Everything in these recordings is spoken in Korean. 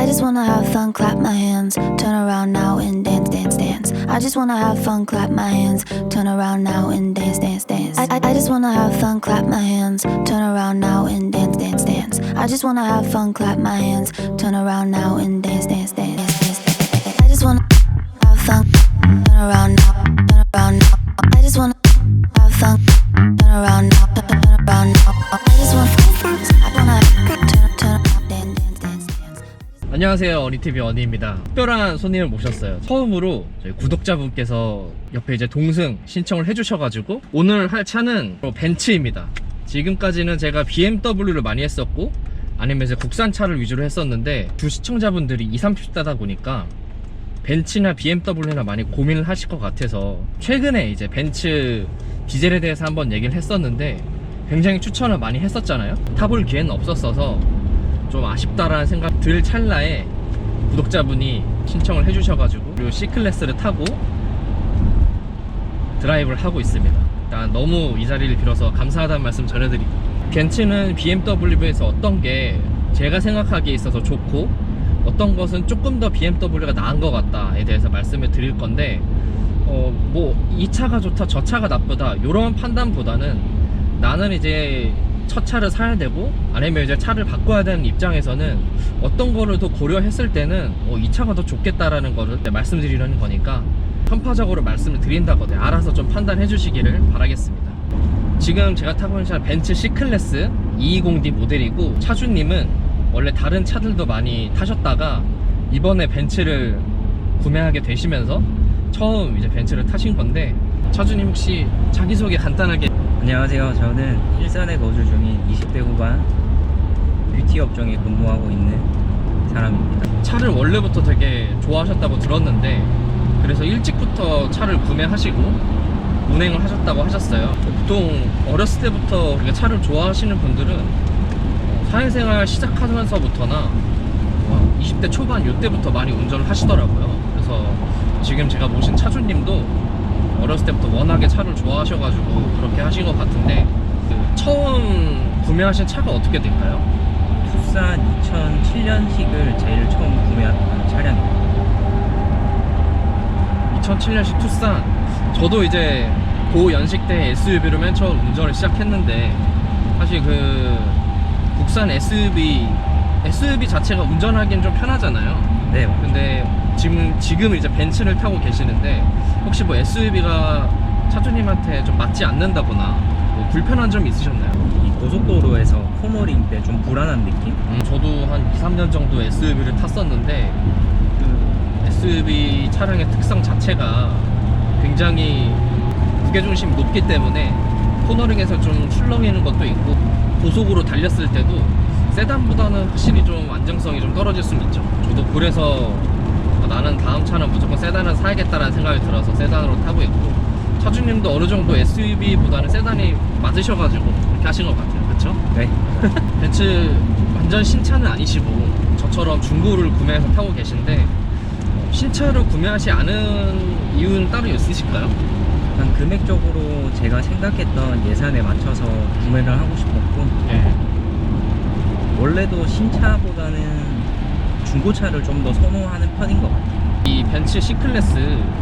I just wanna have fun, clap my hands, turn around now and dance, dance, dance. I just wanna have fun, clap my hands, turn around now and dance, dance, dance. I, I, I just wanna have fun, clap my hands, turn around now and dance, dance, dance. I just wanna have fun, clap my hands, turn around now and dance, dance, dance. dance, dance. I just wanna have fun, turn around now, turn around now. I just wanna have fun, turn around now, turn around now. I just wanna, 안녕하세요. 어니TV 어니입니다. 특별한 손님을 모셨어요. 처음으로 저희 구독자분께서 옆에 이제 동승 신청을 해주셔가지고 오늘 할 차는 벤츠입니다. 지금까지는 제가 BMW를 많이 했었고 아니면 국산차를 위주로 했었는데 두 시청자분들이 20, 30대다 보니까 벤츠나 BMW나 많이 고민을 하실 것 같아서 최근에 이제 벤츠 디젤에 대해서 한번 얘기를 했었는데 굉장히 추천을 많이 했었잖아요. 타볼 기회는 없었어서 좀 아쉽다라는 생각 들 찰나에 구독자분이 신청을 해주셔가지고 그리고 C클래스를 타고 드라이브를 하고 있습니다. 일단 너무 이 자리를 빌어서 감사하다는 말씀 전해드리고 벤츠는 BMW에서 어떤 게 제가 생각하기에 있어서 좋고 어떤 것은 조금 더 BMW가 나은 것 같다에 대해서 말씀을 드릴 건데 어 뭐 이 차가 좋다 저 차가 나쁘다 이런 판단보다는 나는 이제 첫 차를 사야 되고 아니면 이제 차를 바꿔야 되는 입장에서는 어떤 거를 더 고려했을 때는 어, 이 차가 더 좋겠다라는 거를 말씀드리려는 거니까 편파적으로 말씀을 드린다거든요 알아서 좀 판단해 주시기를 바라겠습니다. 지금 제가 타고 있는 차는 벤츠 C클래스 220D 모델이고 차주님은 원래 다른 차들도 많이 타셨다가 이번에 벤츠를 구매하게 되시면서 처음 이제 벤츠를 타신 건데 차주님 혹시 자기소개 간단하게 안녕하세요. 저는 일산에 거주 중인 20대 후반 뷰티 업종에 근무하고 있는 사람입니다. 차를 원래부터 되게 좋아하셨다고 들었는데 그래서 일찍부터 차를 구매하시고 운행을 하셨다고 하셨어요. 보통 어렸을 때부터 차를 좋아하시는 분들은 어, 사회생활 시작하면서부터나 20대 초반 이때부터 많이 운전을 하시더라고요. 그래서 지금 제가 모신 차주님도 어렸을 때부터 워낙에 차를 좋아하셔가지고 그렇게 하신 것 같은데 그 처음 구매하신 차가 어떻게 될까요? 투싼 2007년식을 제일 처음 구매한 차량입니다. 2007년식 투싼 저도 이제 고 연식 때 SUV로 맨 처음 운전을 시작했는데 사실 그 국산 SUV SUV 자체가 운전하기엔 좀 편하잖아요 네, 근데 지금 지금 이제 벤츠를 타고 계시는데 혹시 뭐 SUV가 차주님한테 좀 맞지 않는다거나 뭐 불편한 점이 있으셨나요? 이 고속도로에서 코너링 때 좀 불안한 느낌? 음, 저도 한 2, 3년 정도 SUV를 탔었는데 그 SUV 차량의 특성 자체가 굉장히 무게중심이 높기 때문에 코너링에서 좀 출렁이는 것도 있고 고속으로 달렸을 때도 세단보다는 확실히 좀 안정성이 좀 떨어질 수는 있죠. 저도 그래서 어, 나는 다음 차는 무조건 세단을 사야겠다라는 생각이 들어서 세단으로 타고 있고 차주님도 어느 정도 SUV보다는 세단이 맞으셔가지고 그렇게 하신 것 같아요. 그렇죠? 네. 벤츠 완전 신차는 아니시고 저처럼 중고를 구매해서 타고 계신데 어, 신차를 구매하지 않은 이유는 따로 있으실까요? 일단 금액적으로 제가 생각했던 예산에 맞춰서 구매를 하고 싶었고 네. 원래도 신차보다는 중고차를 좀 더 선호하는 편인 것 같아요. 이 벤츠 C클래스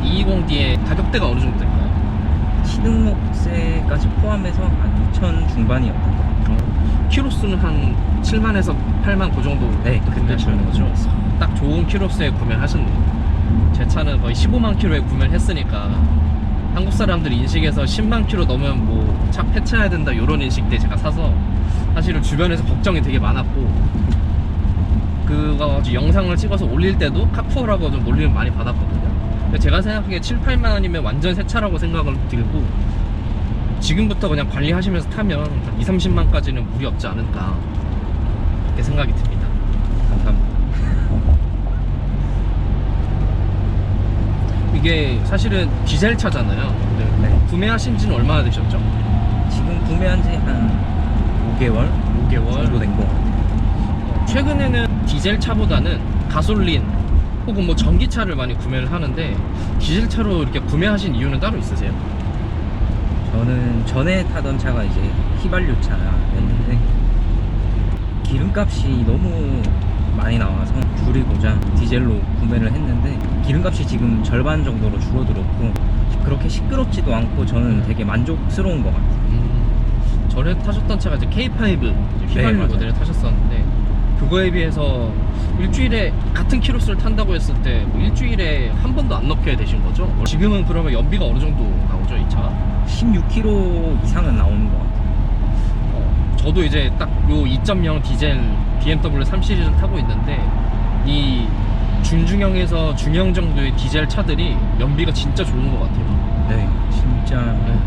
220D의 가격대가 어느 정도 될까요? 취등록세까지 포함해서 한 2천 중반이었던 것 같아요. 키로수는 한 7만에서 8만 그 정도 네, 구매하시는 거죠? 딱 좋은 키로수에 구매하셨네요. 제 차는 거의 15만 키로에 구매를 했으니까 한국 사람들 인식에서 10만 키로 넘으면 뭐 차 폐차해야 된다 이런 인식 때 제가 사서 사실은 주변에서 걱정이 되게 많았고 그거 가지고 영상을 찍어서 올릴 때도 카푸어라고 좀 놀림을 많이 받았거든요. 근데 제가 생각하기에 7, 8만 원이면 완전 새 차라고 생각을 들고 지금부터 그냥 관리하시면서 타면 한 2, 30만까지는 무리 없지 않을까 그렇게 생각이 듭니다. 감사합니다. 이게 사실은 디젤 차잖아요. 네. 구매하신 지는 얼마나 되셨죠? 지금 구매한 지 한 5개월 5개월. 정도 된것 같아요. 어, 최근에는 디젤 차보다는 가솔린 혹은 뭐 전기차를 많이 구매를 하는데 디젤 차로 이렇게 구매하신 이유는 따로 있으세요? 저는 전에 타던 차가 이제 휘발유 차였는데 기름값이 너무 많이 나와서 줄이고자 디젤로 구매를 했는데 기름값이 지금 절반 정도로 줄어들었고 그렇게 시끄럽지도 않고 저는 되게 만족스러운 것 같아요. 음, 전에 타셨던 차가 이제 K5 이제 휘발유 맞아요. 모델을 타셨었는데 그거에 비해서 일주일에 같은 키로수를 탄다고 했을 때 뭐 일주일에 한 번도 안 넣게 되신 거죠? 지금은 그러면 연비가 어느 정도 나오죠 이 차? 16km 이상은 나오는 것 같아요. 어, 저도 이제 딱 요 2.0 디젤 BMW 3 시리즈를 타고 있는데 이 중중형에서 중형 정도의 디젤 차들이 연비가 진짜 좋은 것 같아요. 네, 진짜 네.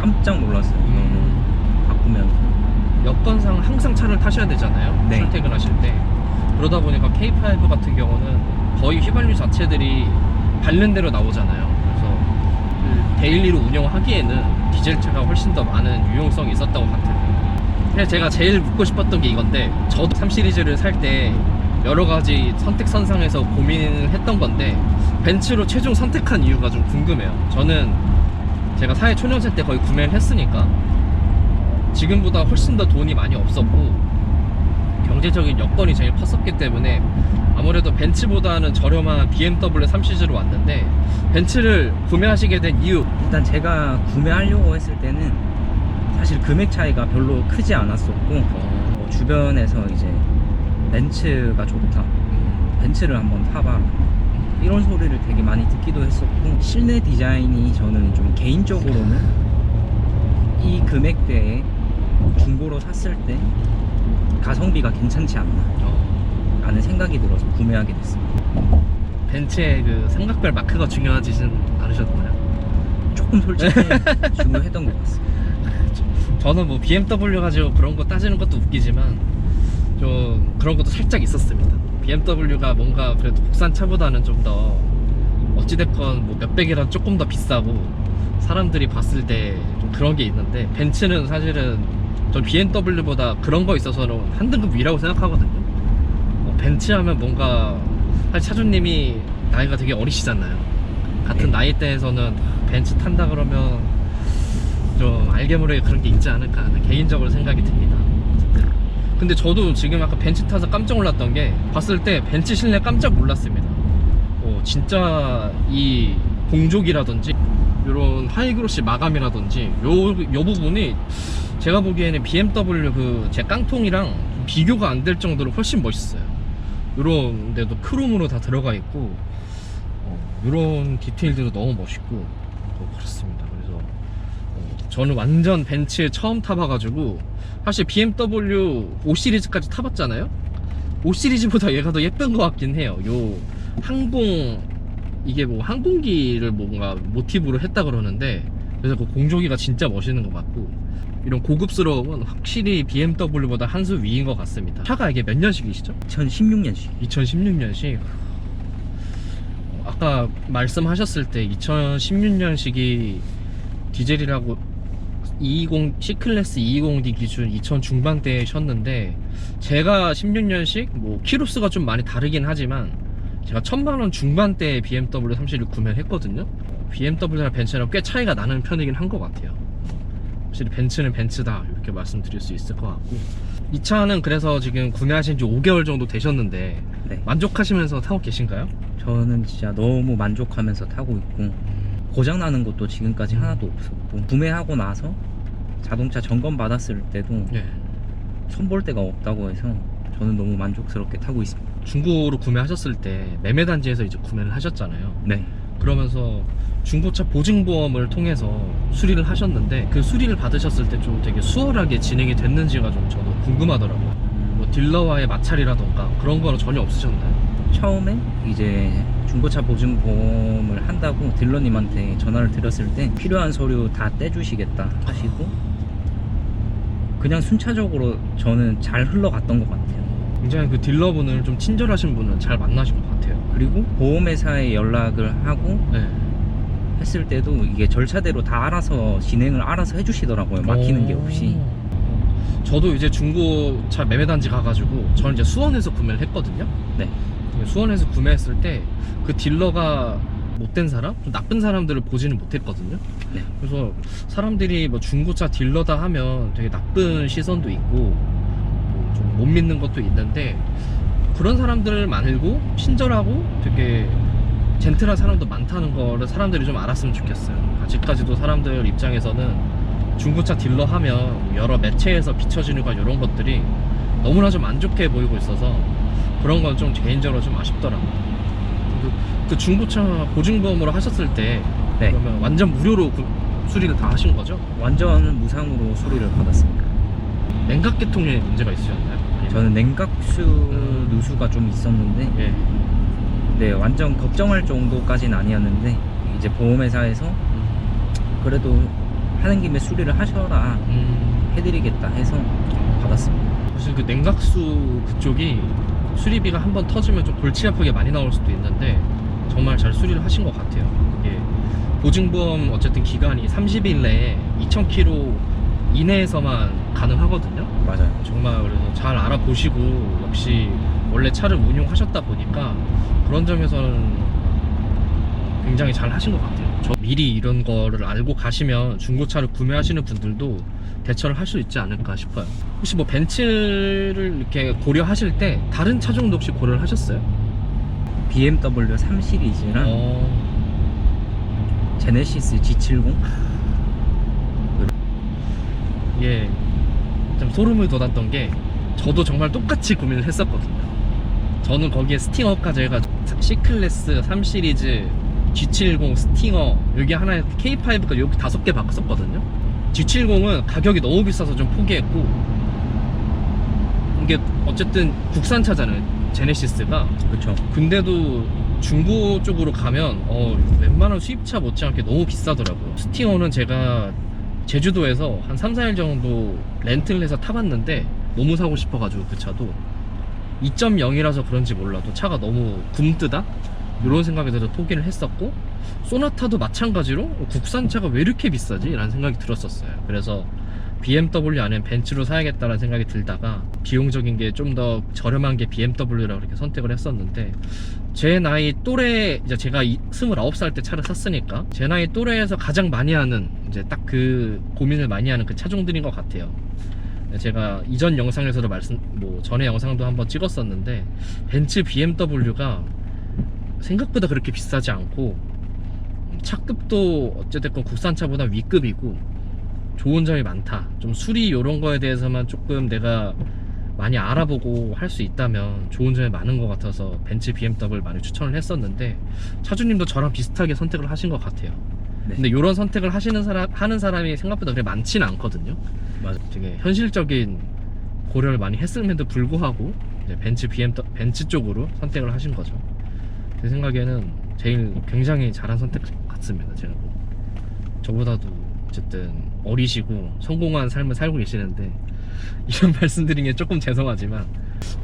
깜짝 놀랐어요. 음. 이거는 바꾸면서. 여건상 항상 차를 타셔야 되잖아요. 네. 출퇴근하실 때. 그러다 보니까 K5 같은 경우는 거의 휘발유 자체들이 밟는 대로 나오잖아요. 그래서 그 데일리로 운영하기에는 디젤차가 훨씬 더 많은 유용성이 있었다고 같아요. 제가 제일 묻고 싶었던 게 이건데 저도 3 시리즈를 살 때 여러 가지 선택선상에서 고민을 했던 건데 벤츠로 최종 선택한 이유가 좀 궁금해요. 저는 제가 사회 초년생 때 거의 구매를 했으니까 지금보다 훨씬 더 돈이 많이 없었고 경제적인 여건이 제일 컸었기 때문에 아무래도 벤츠보다는 저렴한 BMW 3 시리즈로 왔는데 벤츠를 구매하시게 된 이유? 일단 제가 구매하려고 했을 때는 사실 금액 차이가 별로 크지 않았었고 뭐 주변에서 이제 벤츠가 좋다. 벤츠를 한번 타봐라. 이런 소리를 되게 많이 듣기도 했었고 실내 디자인이 저는 좀 개인적으로는 이 금액대에 중고로 샀을 때 가성비가 괜찮지 않나 어, 라는 생각이 들어서 구매하게 됐습니다 벤츠의 그 삼각별 마크가 중요하지는 않으셨나요? 조금 솔직히 중요했던 것 같습니다 저는 뭐 BMW 가지고 그런 거 따지는 것도 웃기지만 좀 그런 것도 살짝 있었습니다. BMW가 뭔가 그래도 국산 차보다는 좀 더 어찌됐건 뭐 몇백이라 조금 더 비싸고 사람들이 봤을 때 좀 그런 게 있는데 벤츠는 사실은 전 BMW보다 그런 거 있어서는 한 등급 위라고 생각하거든요. 뭐 벤츠 하면 뭔가 사실 차주님이 나이가 되게 어리시잖아요. 같은 네. 나이대에서는 벤츠 탄다 그러면 좀 알게 모르게 그런 게 있지 않을까 하는 개인적으로 생각이 듭니다. 근데 저도 지금 아까 벤츠 타서 깜짝 놀랐던 게 봤을 때 벤츠 실내 깜짝 놀랐습니다. 어, 진짜 이 공족이라든지 이런 하이그로시 마감이라든지 요, 요 부분이 제가 보기에는 BMW 그 제 깡통이랑 좀 비교가 안 될 정도로 훨씬 멋있어요. 요런 데도 크롬으로 다 들어가 있고 어, 요런 디테일들도 너무 멋있고 어, 그렇습니다. 그래서 어, 저는 완전 벤츠 처음 타봐가지고 사실 BMW 5 시리즈까지 타봤잖아요. 5 시리즈보다 얘가 더 예쁜 것 같긴 해요. 요 항공 이게 뭐 항공기를 뭔가 모티브로 했다 그러는데 그래서 그 공조기가 진짜 멋있는 것 같고 이런 고급스러움은 확실히 BMW보다 한 수 위인 것 같습니다. 차가 이게 몇 년식이시죠? 2016년식 2016년식 아까 말씀하셨을 때 2016년식이 디젤이라고 220 C클래스 220D 기준 2000 중반대셨는데 제가 16년식 뭐 키로수가 좀 많이 다르긴 하지만 제가 천만원 중반대 BMW 3시를 구매를 했거든요 BMW랑 벤츠랑 꽤 차이가 나는 편이긴 한 것 같아요 확실히 벤츠는 벤츠다 이렇게 말씀드릴 수 있을 것 같고 이 차는 그래서 지금 구매하신 지 5개월 정도 되셨는데 네. 만족하시면서 타고 계신가요? 저는 진짜 너무 만족하면서 타고 있고 고장 나는 것도 지금까지 하나도 없었고 구매하고 나서 자동차 점검 받았을 때도 네. 손 볼 데가 없다고 해서 저는 너무 만족스럽게 타고 있습니다. 중고로 구매하셨을 때 매매 단지에서 이제 구매를 하셨잖아요. 네. 그러면서 중고차 보증보험을 통해서 수리를 하셨는데 그 수리를 받으셨을 때 좀 되게 수월하게 진행이 됐는지가 좀 저도 궁금하더라고요. 뭐 딜러와의 마찰이라던가 그런 거는 전혀 없으셨나요? 처음에 이제 중고차 보증보험을 한다고 딜러님한테 전화를 드렸을 때 필요한 서류 다 떼주시겠다 하시고 그냥 순차적으로 저는 잘 흘러갔던 것 같아요. 굉장히 그 딜러분을 좀 친절하신 분은 잘 만나신 것 같아요. 그리고 보험회사에 연락을 하고 네. 했을 때도 이게 절차대로 다 알아서 진행을 알아서 해주시더라고요. 막히는 게 없이. 어. 저도 이제 중고차 매매단지 가가지고 저는 이제 수원에서 구매를 했거든요. 네. 수원에서 구매했을 때 그 딜러가 못된 사람, 좀 나쁜 사람들을 보지는 못했거든요. 네. 그래서 사람들이 뭐 중고차 딜러다 하면 되게 나쁜 시선도 있고 뭐 좀 못 믿는 것도 있는데 그런 사람들 말고 친절하고 되게 젠틀한 사람도 많다는 거를 사람들이 좀 알았으면 좋겠어요. 아직까지도 사람들 입장에서는 중고차 딜러 하면 여러 매체에서 비춰지는 거 이런 것들이 너무나 좀 안 좋게 보이고 있어서 그런 건 좀 개인적으로 좀 아쉽더라고요. 그, 그 중고차 보증보험으로 하셨을 때 네. 그러면 완전 무료로 그 수리를 다 하신 거죠? 완전 무상으로 수리를 받았습니다. 냉각 계통에 문제가 있으셨나요? 저는 냉각수 음. 누수가 좀 있었는데 예. 네, 완전 걱정할 정도까지는 아니었는데 이제 보험회사에서 그래도 하는 김에 수리를 하셔라 음, 해드리겠다 해서 받았습니다. 사실 그 냉각수 그쪽이 수리비가 한 번 터지면 좀 골치 아프게 많이 나올 수도 있는데 정말 잘 수리를 하신 것 같아요. 이게 보증보험 어쨌든 기간이 30일 내에 2,000km 이내에서만 가능하거든요. 맞아요. 정말 그래서 잘 알아보시고 역시 원래 차를 운용하셨다 보니까 그런 점에서는 굉장히 잘 하신 것 같아요. 저 미리 이런 거를 알고 가시면 중고차를 구매하시는 분들도 대처를 할 수 있지 않을까 싶어요. 혹시 뭐 벤츠를 이렇게 고려하실 때 다른 차종도 혹시 고려를 하셨어요? BMW 3 시리즈랑 어, 제네시스 G70 예, 좀 소름을 돋았던 게 저도 정말 똑같이 고민을 했었거든요. 저는 거기에 스팅어까지 해가지고 C클래스 3 시리즈 G70 스팅어 여기 하나에 K5까지 여기 다섯 개 바꿨었거든요. G70은 가격이 너무 비싸서 좀 포기했고 이게 어쨌든 국산차잖아요. 제네시스가 그렇죠. 근데도 중고 쪽으로 가면 어, 웬만한 수입차 못지않게 너무 비싸더라고요. 스팅어는 제가 제주도에서 한 3, 4일 정도 렌트를 해서 타봤는데 너무 사고 싶어가지고 그 차도 2.0이라서 그런지 몰라도 차가 너무 굼뜨다? 이런 생각이 들어서 포기를 했었고 소나타도 마찬가지로 어, 국산차가 왜 이렇게 비싸지? 라는 생각이 들었었어요. 그래서 BMW 아니면 벤츠로 사야겠다라는 생각이 들다가 비용적인 게 좀 더 저렴한 게 BMW라고 이렇게 선택을 했었는데 제 나이 또래 이제 제가 이- 29살 때 차를 샀으니까 제 나이 또래에서 가장 많이 하는 이제 딱 그 고민을 많이 하는 그 차종들인 것 같아요. 제가 이전 영상에서도 말씀 뭐 전에 영상도 한번 찍었었는데 벤츠 BMW가 생각보다 그렇게 비싸지 않고 음, 차급도 어찌됐건 국산차보다 위급이고 좋은 점이 많다. 좀 수리 이런 거에 대해서만 조금 내가 많이 알아보고 할 수 있다면 좋은 점이 많은 것 같아서 벤츠 BMW를 많이 추천을 했었는데 차주님도 저랑 비슷하게 선택을 하신 것 같아요. 네. 근데 이런 선택을 하시는 사람 하는 사람이 생각보다 그렇게 많지는 않거든요. 맞아. 되게 현실적인 고려를 많이 했음에도 불구하고 벤츠 BMW 벤츠 쪽으로 선택을 하신 거죠. 제 생각에는 제일 굉장히 잘한 선택 같습니다. 제가. 저보다도 어쨌든 어리시고 성공한 삶을 살고 계시는데 이런 말씀드린 게 조금 죄송하지만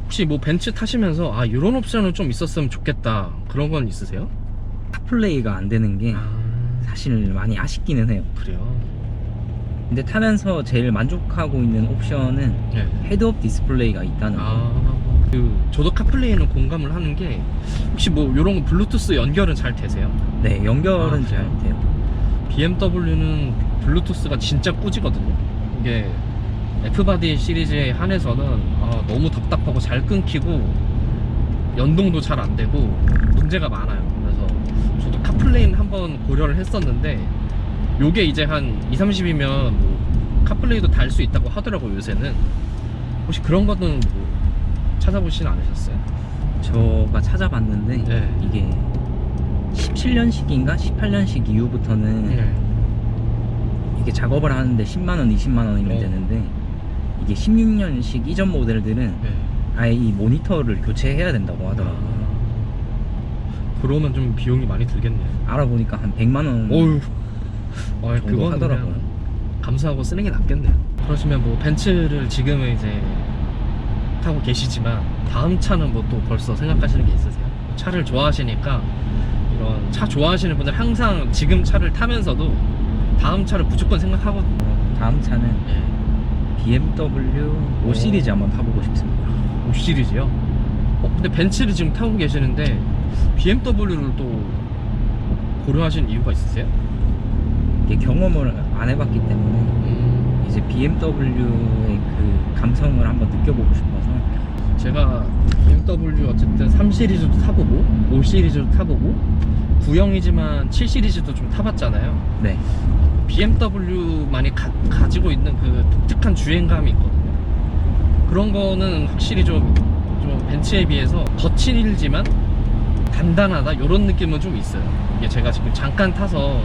혹시 뭐 벤츠 타시면서 아 이런 옵션은 좀 있었으면 좋겠다 그런 건 있으세요? 카플레이가 안 되는 게 아 사실 많이 아쉽기는 해요. 그래요. 근데 타면서 제일 만족하고 있는 옵션은 네. 헤드업 디스플레이가 있다는 거. 아, 그 저도 카플레이는 공감을 하는 게 혹시 뭐 이런 거 블루투스 연결은 잘 되세요? 네, 연결은 아, 잘? 돼요. BMW는 블루투스가 진짜 꾸지거든요. 이게 F바디 시리즈에 한해서는 아, 너무 답답하고 잘 끊기고 연동도 잘 안 되고 문제가 많아요. 그래서 저도 카플레이는 한번 고려를 했었는데 요게 이제 한 2, 30이면 뭐 카플레이도 달 수 있다고 하더라고요, 요새는. 혹시 그런 거는 뭐 찾아보진 않으셨어요? 저가 찾아봤는데 네. 이게 17년식인가 18년식 이후부터는 네. 이게 작업을 하는데 10만 원, 20만 원 이면 어. 되는데 이게 16년식 이전 모델들은 네. 아예 이 모니터를 교체해야 된다고 하더라고요. 아, 그러면 좀 비용이 많이 들겠네요. 알아보니까 한 100만 원 어휴. 어, 정도 그건 하더라고요. 그냥 감수하고 쓰는 게 낫겠네요. 그러시면 뭐 벤츠를 지금은 이제 타고 계시지만 다음 차는 뭐 또 벌써 생각하시는 게 있으세요? 차를 좋아하시니까 이런 차 좋아하시는 분들 항상 지금 차를 타면서도 다음 차를 무조건 생각하거든요. 다음 차는 예. BMW 5 오. 시리즈 한번 타보고 싶습니다. 5 시리즈요? 어, 근데 벤츠를 지금 타고 계시는데 BMW를 또 고려하신 이유가 있으세요? 이게 경험을 안 해봤기 때문에 음, 이제 BMW의 그 감성을 한번 느껴보고 싶어서 제가 BMW 어쨌든 3 시리즈도 타보고 5 시리즈도 타보고 9형이지만 7 시리즈도 좀 타봤잖아요. 네. BMW만이 가, 가지고 있는 그 독특한 주행감이 있거든요. 그런 거는 확실히 좀, 좀 벤츠에 비해서 거칠지만 단단하다 이런 느낌은 좀 있어요. 이게 제가 지금 잠깐 타서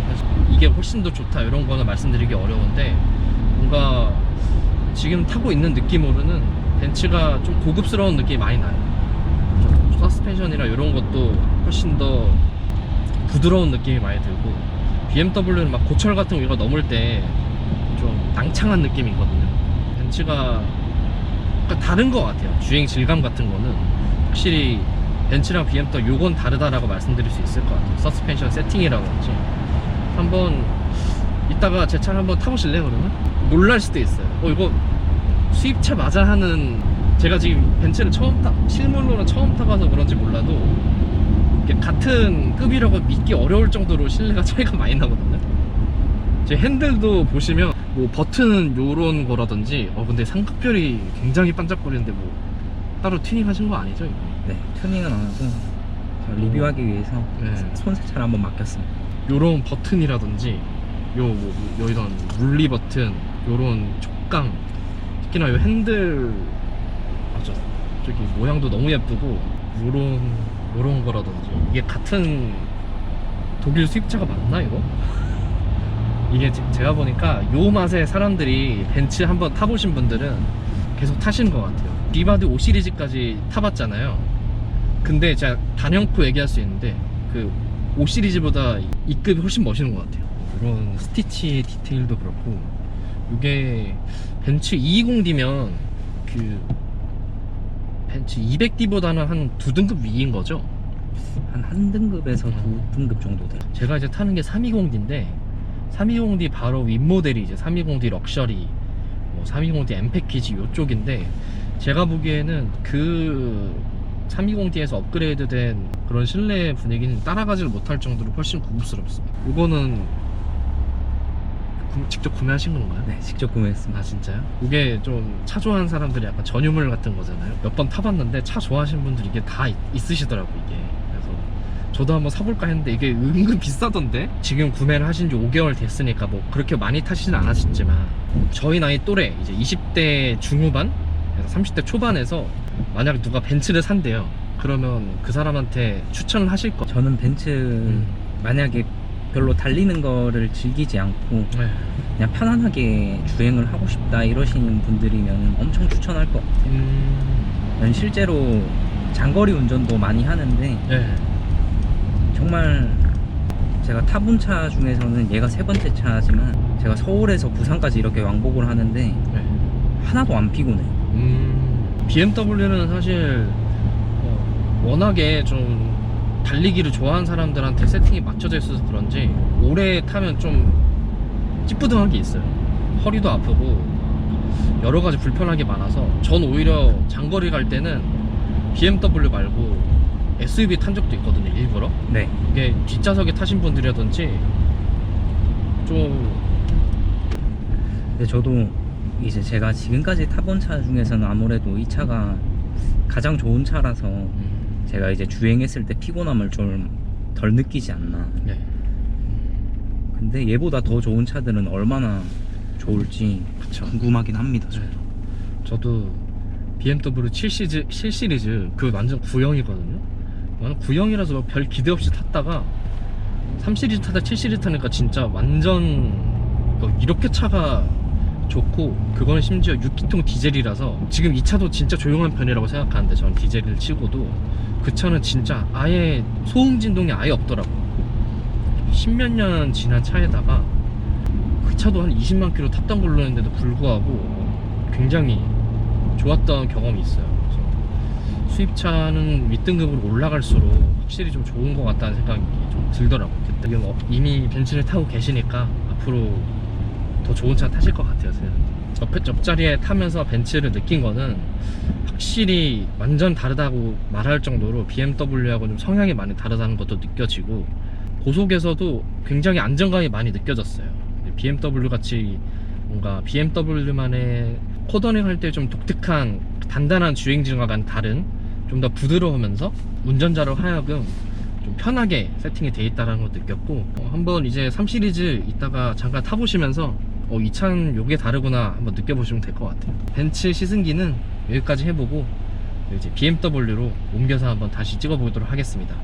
이게 훨씬 더 좋다 이런 거는 말씀드리기 어려운데 뭔가 지금 타고 있는 느낌으로는 벤츠가 좀 고급스러운 느낌이 많이 나요. 좀 서스펜션이나 이런 것도 훨씬 더 부드러운 느낌이 많이 들고 BMW는 막 고철 같은 거 이거 넘을 때 좀 낭창한 느낌이 있거든요. 벤츠가 다른 것 같아요. 주행 질감 같은 거는 확실히 벤츠랑 BMW 요건 다르다라고 말씀드릴 수 있을 것 같아요. 서스펜션 세팅이라든지 한번 이따가 제 차를 한번 타보실래요 그러면? 놀랄 수도 있어요. 어 이거 수입차 맞아 하는 제가 지금 벤츠를 처음 타 실물로는 처음 타봐서 그런지 몰라도 같은 급이라고 믿기 어려울 정도로 실내가 차이가 많이 나거든요. 제 핸들도 보시면 뭐 버튼은 요런 거라든지 어 근데 삼각별이 굉장히 반짝거리는데 뭐 따로 튜닝 하신 거 아니죠 이거? 네. 튜닝은 안 하고 저 리뷰하기 위해서 네. 손세차를 한번 맡겼습니다. 요런 버튼이라든지 요, 뭐, 요 이런 물리 버튼 요런 촉감 특히나 요 핸들 맞아 저기 모양도 너무 예쁘고 요런 요런 거라든지 이게 같은 독일 수입차가 맞나 이거? 이게 제- 제가 보니까 요 맛에 사람들이 벤츠 한번 타보신 분들은 계속 타시는 것 같아요 비바드 5 시리즈까지 타봤잖아요 근데 제가 단연코 얘기할 수 있는데 그 5 시리즈보다 이 급이 훨씬 멋있는 것 같아요. 이런 스티치 디테일도 그렇고 이게 벤츠 220D면 그 벤츠 200D보다는 한 두 등급 위인 거죠. 한 한 등급에서 음. 두 등급 정도 돼요. 제가 이제 타는 게 320D인데 320D 바로 윗 모델이 이제 320D 럭셔리, 뭐 320D M 패키지 요쪽인데 제가 보기에는 그 320D에서 업그레이드된 그런 실내 분위기는 따라가지를 못할 정도로 훨씬 고급스럽습니다. 이거는 구- 직접 구매하신 건가요? 네, 직접 구매했습니다. 아 진짜요? 이게 좀 차 좋아하는 사람들이 약간 전유물 같은 거잖아요. 몇 번 타봤는데 차 좋아하시는 분들이 이게 다 있, 있으시더라고 이게. 그래서 저도 한번 사볼까 했는데 이게 은근 비싸던데. 지금 구매를 하신 지 5개월 됐으니까 뭐 그렇게 많이 타시진 않았겠지만 저희 나이 또래 이제 20대 중후반, 그래서 30대 초반에서 만약 누가 벤츠를 산대요. 그러면 그 사람한테 추천을 하실 거. 저는 벤츠 음. 만약에 별로 달리는 거를 즐기지 않고 네. 그냥 편안하게 주행을 하고 싶다 이러시는 분들이면 엄청 추천할 것 같아요. 음. 실제로 장거리 운전도 많이 하는데 네. 정말 제가 타본 차 중에서는 얘가 세 번째 차지만 제가 서울에서 부산까지 이렇게 왕복을 하는데 네. 하나도 안 피곤해요. 음, BMW는 사실 어, 워낙에 좀 달리기를 좋아하는 사람들한테 세팅이 맞춰져 있어서 그런지 오래 타면 좀 찌뿌둥한 게 있어요. 허리도 아프고 여러 가지 불편한 게 많아서 전 오히려 장거리 갈 때는 BMW 말고 SUV 탄 적도 있거든요, 일부러. 네. 이게 뒷좌석에 타신 분들이라든지 좀 근데 저도 이제 제가 지금까지 타본 차 중에서는 아무래도 이 차가 가장 좋은 차라서 음, 제가 이제 주행했을 때 피곤함을 좀 덜 느끼지 않나. 네. 근데 얘보다 더 좋은 차들은 얼마나 좋을지 그쵸. 궁금하긴 합니다. 저도. 네. 저도 BMW 7 시리즈, 7 시리즈 그 완전 구형이거든요. 완전 구형이라서 뭐별 기대 없이 탔다가 3 시리즈 타다 7 시리즈 타니까 진짜 완전 뭐 이렇게 차가 좋고 그거는 심지어 6기통 디젤이라서 지금 이 차도 진짜 조용한 편이라고 생각하는데 저는 디젤을 치고도 그 차는 진짜 아예 소음 진동이 아예 없더라고. 십몇 년 지난 차에다가 그 차도 한 20만 킬로 탔던 걸로 했는데도 불구하고 굉장히 좋았던 경험이 있어요. 수입차는 윗등급으로 올라갈수록 확실히 좀 좋은 것 같다는 생각이 좀 들더라고요. 이미 벤츠를 타고 계시니까 앞으로 더 좋은 차 타실 것 같아요. 옆에 옆자리에 타면서 벤츠를 느낀 거는 확실히 완전 다르다고 말할 정도로 BMW하고 좀 성향이 많이 다르다는 것도 느껴지고 고속에서도 굉장히 안정감이 많이 느껴졌어요. BMW 같이 뭔가 BMW만의 코더링 할때 좀 독특한 단단한 주행 질과는 다른 좀 더 부드러우면서 운전자로 하여금 좀 편하게 세팅이 돼 있다는 걸 느꼈고 어, 한번 이제 3 시리즈 이따가 잠깐 타보시면서 어, 이 차는 요게 다르구나 한번 느껴보시면 될 것 같아요. 벤츠 시승기는 여기까지 해보고 이제 BMW로 옮겨서 한번 다시 찍어보도록 하겠습니다